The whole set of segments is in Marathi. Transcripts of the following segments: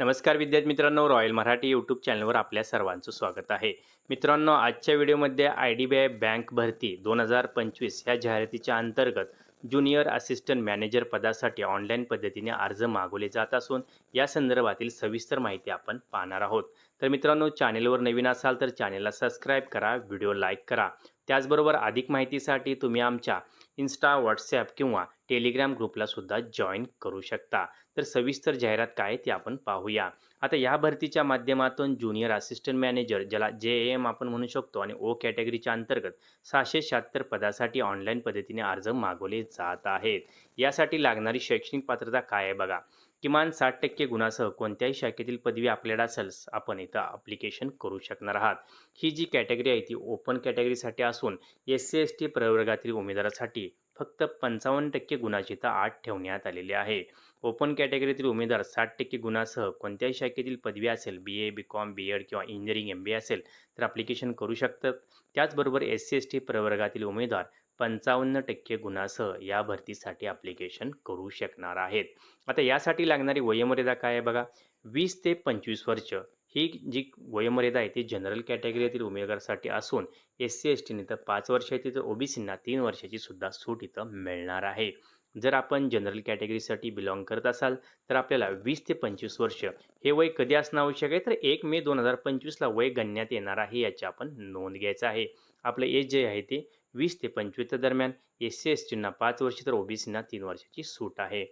नमस्कार विद्यार्थी मित्रांनो रॉयल मराठी यूट्यूब चॅनलवर आपल्या सर्वांचं स्वागत आहे. मित्रांनो आजच्या व्हिडिओमध्ये I D B I bank भरती दोन हजार पंचवीस ह्या जाहिरातीच्या अंतर्गत ज्युनियर असिस्टंट मॅनेजर पदासाठी ऑनलाईन पद्धतीने अर्ज मागवले जात असून या संदर्भातील सविस्तर माहिती आपण पाहणार आहोत. तर मित्रांनो चॅनेलवर नवीन असाल तर चॅनेलला सबस्क्राईब करा व्हिडिओ लाईक करा. त्याचबरोबर अधिक माहितीसाठी तुम्ही आमच्या इन्स्टा व्हॉट्सॲप किंवा टेलिग्राम ग्रुपला सुद्धा जॉईन करू शकता. तर सविस्तर जाहिरात काय ते आपण पाहूया. आता या भरतीच्या माध्यमातून ज्युनियर असिस्टंट मॅनेजर ज्याला जे एम आपण म्हणू शकतो आणि ओ कॅटेगरीच्या अंतर्गत सहाशे शहात्तर पदासाठी ऑनलाईन पद्धतीने अर्ज मागवले जात आहेत. यासाठी लागणारी शैक्षणिक पात्रता काय आहे बघा. किमान साठ टक्के गुणासह कोणत्याही शाखेतील पदवी आपल्याला असेल आपण इथं अप्लिकेशन करू शकणार आहात. ही जी कॅटेगरी आहे ती ओपन कॅटेगरीसाठी असून एस सी एस टी प्रवर्गातील उमेदवारासाठी फक्त पंचावन्न टक्के गुणाची तर आठ ठेवण्यात आलेली आहे. ओपन कॅटेगरीतील उमेदवार साठ टक्के गुणासह कोणत्याही शाखेतील पदवी असेल B A B Com B Ed किंवा इंजिनिअरिंग एम बी असेल तर अप्लिकेशन करू शकतात. त्याचबरोबर एस सी एस टी प्रवर्गातील उमेदवार पंचावन्न टक्के गुणासह या भरतीसाठी अप्लिकेशन करू शकणार आहेत. आता यासाठी लागणारी वयोमर्यादा काय आहे बघा? वीस ते पंचवीस वर्ष ही जी वयोमर्यादा आहे ती जनरल कॅटेगरीतील उमेदवारासाठी असून एस सी एस टीने तर पाच वर्षाची तर ओबीसींना तीन वर्षाची सुद्धा सूट इथं मिळणार आहे. जर आपण जनरल कॅटेगरीसाठी बिलॉंग करत असाल तर आपल्याला वीस ते पंचवीस वर्ष हे वय कधी असणं आवश्यक आहे? तर एक मे दोन हजार पंचवीसला वय गणण्यात येणार आहे याची आपण नोंद घ्यायचं आहे. आपलं एज जे आहे ते वीस ते पंचवीस दरम्यान एस सी एस टींना पाच वर्ष तर ओबीसींना तीन वर्षाची सूट आहे.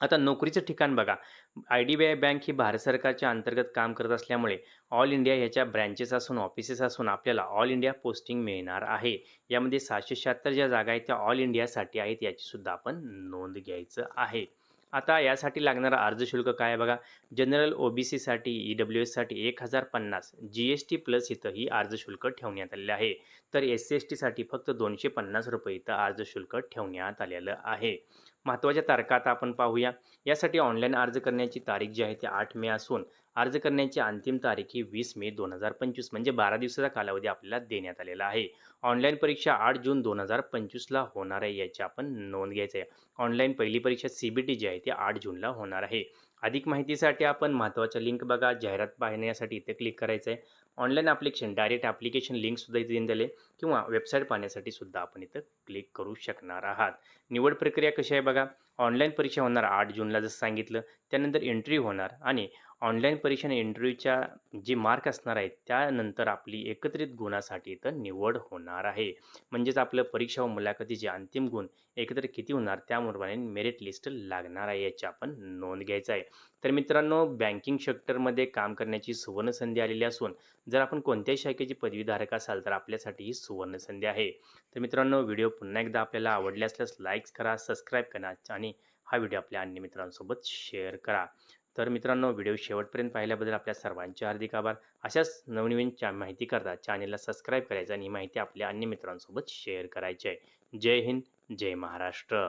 आता नोकरीचं ठिकाण बघा. I D B I bank ही भारत सरकारच्या अंतर्गत काम करत असल्यामुळे ऑल इंडिया ह्याच्या ब्रँचेस असून ऑफिसेस असून आपल्याला ऑल इंडिया पोस्टिंग मिळणार आहे. यामध्ये सहाशे शहात्तर ज्या जागा आहेत त्या ऑल इंडियासाठी आहेत याची सुद्धा आपण नोंद घ्यायचं आहे. आता यासाठी लागणारा अर्ज शुल्क काय आहे बघा? जनरल ओ बी सीसाठी ई डब्ल्यू एससाठी एक हजार पन्नास जी एस टी प्लस इथं ही अर्ज शुल्क ठेवण्यात आलेलं आहे. तर एस सी एस टीसाठी फक्त दोनशे पन्नास रुपये इथं अर्ज शुल्क ठेवण्यात आलेलं आहे. महत्त्वाच्या तारखा आता आपण पाहूया. यासाठी ऑनलाईन अर्ज करण्याची तारीख जी आहे ती आठ मे असून अर्ज करण्याची अंतिम तारीख ही वीस मे दोन हजार पंचवीस म्हणजे बारा दिवसाचा कालावधी आपल्याला देण्यात आलेला आहे. ऑनलाईन परीक्षा आठ जून दोन हजार पंचवीसला होणार आहे याची आपण नोंद घ्यायची आहे. ऑनलाईन पहिली परीक्षा सी बी टी जी आहे ती आठ जूनला होणार आहे. अधिक माहितीसाठी आपण महत्त्वाच्या लिंक बघा जाहिरात पाहण्यासाठी इथे क्लिक करायचं आहे. ऑनलाईन ॲप्लिकेशन डायरेक्ट ॲप्लिकेशन लिंकसुद्धा इथे देऊन दिले किंवा वेबसाईट पाहण्यासाठी सुद्धा आपण इथं क्लिक करू शकणार आहात. निवड प्रक्रिया कशी आहे बघा. ऑनलाईन परीक्षा होणार आठ जूनला जसं सांगितलं त्यानंतर एंट्री होणार आणि ऑनलाईन परीक्षा आणि इंटरव्ह्यूच्या जे मार्क असणार आहेत त्यानंतर आपली एकत्रित गुणासाठी इथं निवड होणार आहे. म्हणजेच आपलं परीक्षा व मुलाखतीचे अंतिम गुण एकत्र किती होणार त्याप्रमाणे मेरिट लिस्ट लागणार आहे याची आपण नोंद घ्यायचं आहे. तर मित्रांनो बँकिंग सेक्टरमध्ये काम करण्याची सुवर्ण संधी आलेली असून जर आपण कोणत्याही शाखेची पदवीधारक असाल तर आपल्यासाठी ही सुवर्ण संधी आहे. तर मित्रांनो व्हिडिओ पुन्हा एकदा आपल्याला आवडले असल्यास लाईक्स करा सबस्क्राईब करा आणि हा व्हिडिओ आपल्या अन्य मित्रांसोबत शेअर करा. तर मित्रांनो व्हिडिओ शेवटपर्यंत पाहिल्याबद्दल आपल्या सर्वांचे हार्दिक आभार. अशाच नवनवीन चा माहिती करता चॅनेलला सबस्क्राईब करायचं आणि ही माहिती आपल्या अन्य मित्रांसोबत शेअर करायची आहे. जय हिंद जय महाराष्ट्र.